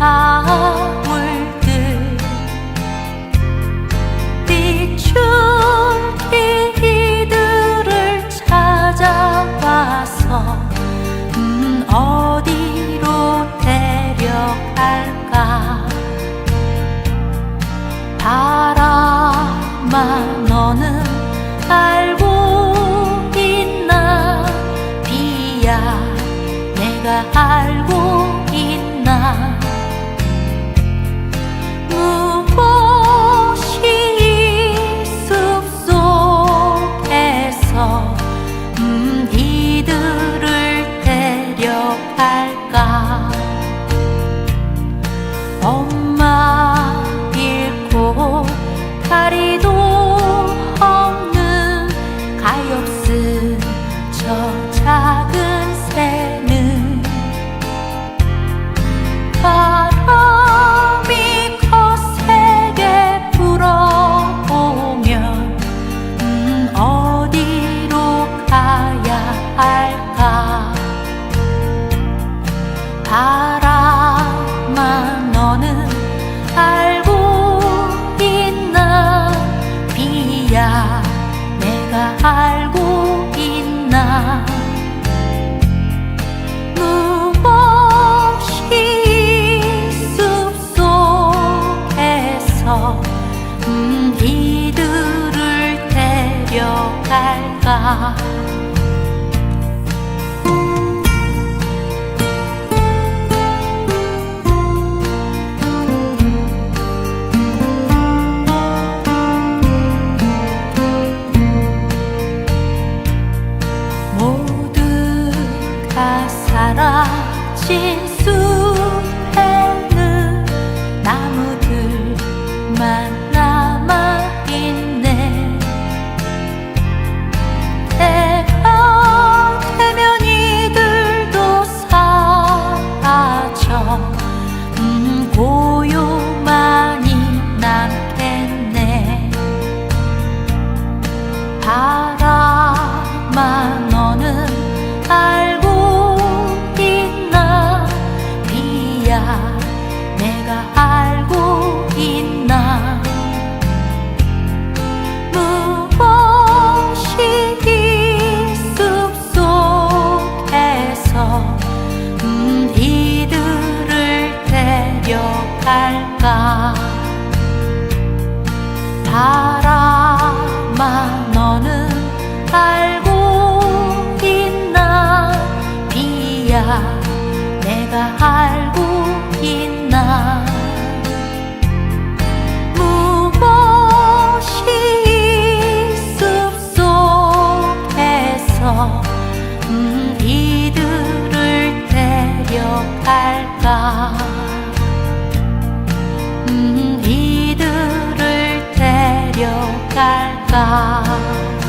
타올 듯 비춘 이들을 찾아와서 음, 어디로 데려갈까? 바람아 너는 알고 있나? 비야 내가 알고 있나? 자리도 없는 가엾은 저 작은 새는 바람이 거세게 불어오면 음, 어디로 가야 할까? 바람 음, 이들을 데려갈까? 모두가 사라진 갈까? now